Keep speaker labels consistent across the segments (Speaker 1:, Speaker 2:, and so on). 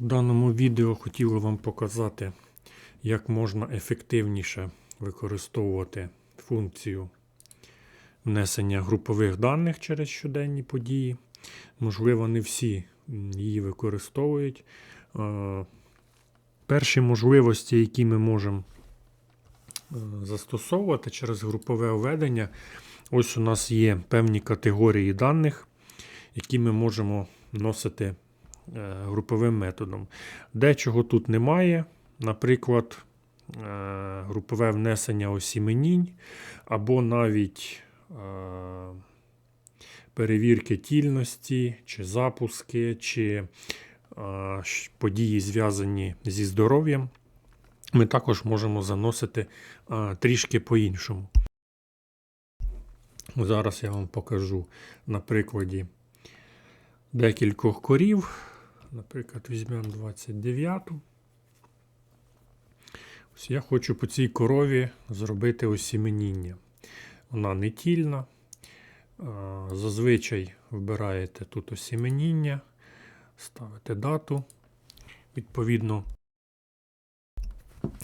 Speaker 1: В даному відео хотіло вам показати, як можна ефективніше використовувати функцію внесення групових даних через щоденні події. Можливо, не всі її використовують. Е, Перші можливості, які ми можемо е, застосовувати через групове введення, ось у нас є певні категорії даних, які ми можемо вносити е, груповим методом. Дечого тут немає, наприклад, е, групове внесення осіменінь, або навіть е, перевірки тільності, чи запуски, чи е, події, зв'язані зі здоров'ям. Ми також можемо заносити е, трішки по-іншому. Зараз я вам покажу на прикладі декількох корів. Наприклад, візьмемо 29. Ось я хочу по цій корові зробити осіменіння. Вона не тільна. Е, Зазвичай вбираєте тут осіменіння, ставите дату. Відповідно,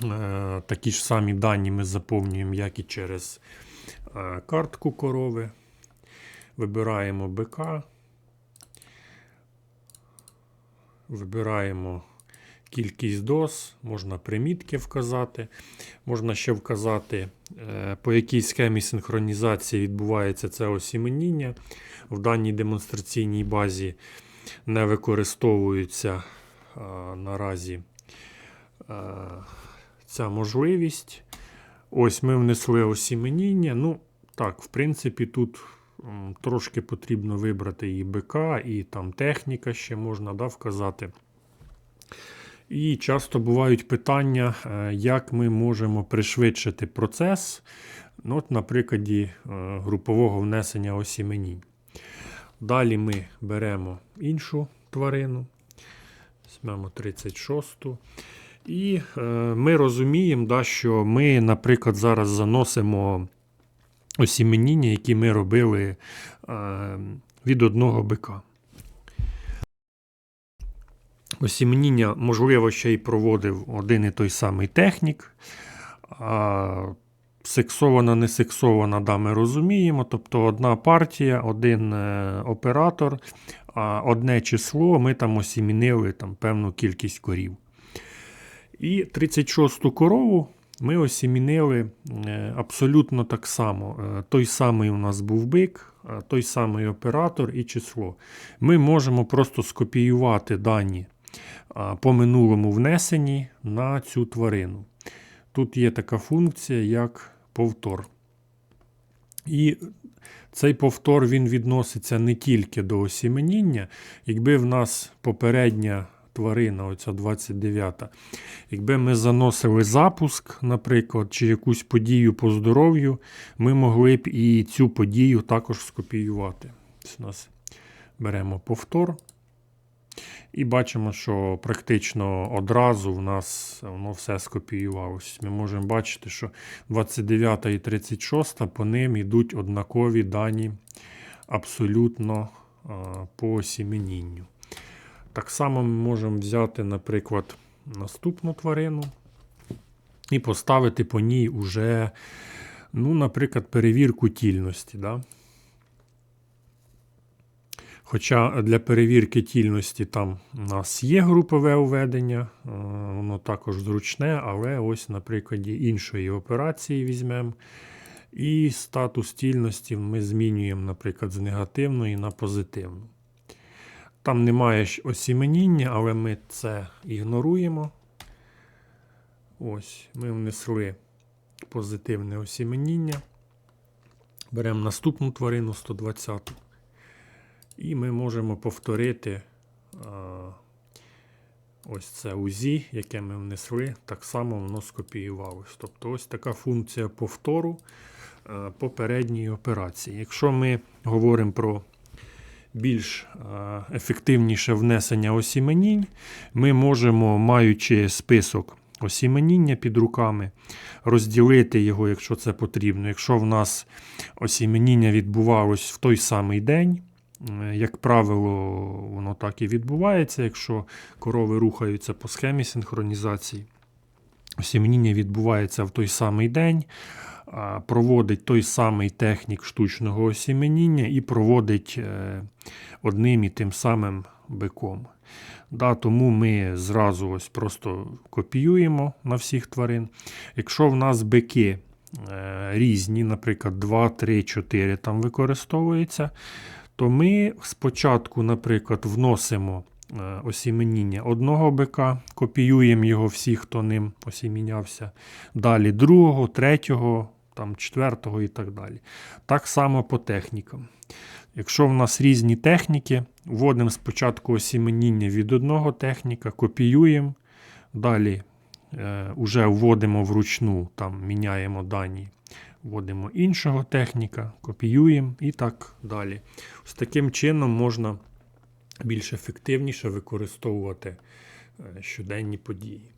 Speaker 1: е, такі ж самі дані ми заповнюємо, як і через е, картку корови. Вибираємо БК. Вибираємо кількість доз, можна примітки вказати, можна ще вказати, е, по якій схемі синхронізації відбувається це осіменіння. В даній демонстраційній базі не використовується е, наразі е, ця можливість. Ось ми внесли осіменіння. Ну, так, в принципі, тут трошки потрібно вибрати і БК, і там техніка ще можна да, вказати. І часто бувають питання, е, як ми можемо пришвидшити процес, ну, от на прикладі е, групового внесення осіменінь. Далі ми беремо іншу тварину, візьмемо 36-ту. І е, ми розуміємо, да, що ми, наприклад, зараз заносимо осіменіння, які ми робили е, від одного бика. Осіменіння, можливо, ще й проводив один і той самий технік. Сексована, не сексована, да, ми розуміємо. Тобто одна партія, один е, оператор, одне число ми там осімінили там, певну кількість корів. І 36-ту корову ми осімінили е, абсолютно так само. Е, Той самий у нас був бик, е, той самий оператор і число. Ми можемо просто скопіювати дані по минулому внесенні на цю тварину. Тут є така функція, як повтор. І цей повтор він відноситься не тільки до осіменіння. Якби в нас попередня тварина, оця 29-та. якби ми заносили запуск, наприклад, чи якусь подію по здоров'ю, ми могли б і цю подію також скопіювати. У нас беремо повтор. І бачимо, що практично одразу в нас воно все скопіювалося. Ми можемо бачити, що 29 і 36 по ним йдуть однакові дані абсолютно по осіменінню. Так само ми можемо взяти, наприклад, наступну тварину і поставити по ній уже, ну, наприклад, перевірку тільності. Да? Хоча для перевірки тільності там у нас є групове введення, е, воно також зручне, але ось на прикладі іншої операції візьмемо. І статус тільності ми змінюємо, наприклад, з негативної на позитивну. Там немає осіменіння, але ми це ігноруємо. Ось, ми внесли позитивне осіменіння. Беремо наступну тварину 120. І ми можемо повторити а, ось це УЗІ, яке ми внесли, так само воно скопіювалось. Тобто ось така функція повтору а, попередньої операції. Якщо ми говоримо про більш ефективніше внесення осіменінь, ми можемо, маючи список осіменіння під руками, розділити його, якщо це потрібно. Якщо в нас осіменіння відбувалось в той самий день, Е, Як правило, воно так і відбувається, якщо корови рухаються по схемі синхронізації. Осімніння відбувається в той самий день, проводить той самий технік штучного осіменіння і проводить е, одним і тим самим биком. Да, тому ми зразу ось просто копіюємо на всіх тварин. Якщо в нас бики е, різні, наприклад, 2, 3, 4 там використовується, то ми спочатку, наприклад, вносимо е, осіменіння одного бика, копіюємо його всіх, хто ним осімінявся, далі другого, третього, там, четвертого і так далі. Так само по технікам. Якщо в нас різні техніки, вводимо спочатку осіменіння від одного техніка, копіюємо, далі е, вже вводимо вручну, там міняємо дані, вводимо іншого техніка, копіюємо і так далі. З таким чином можна більш ефективніше використовувати е, щоденні події.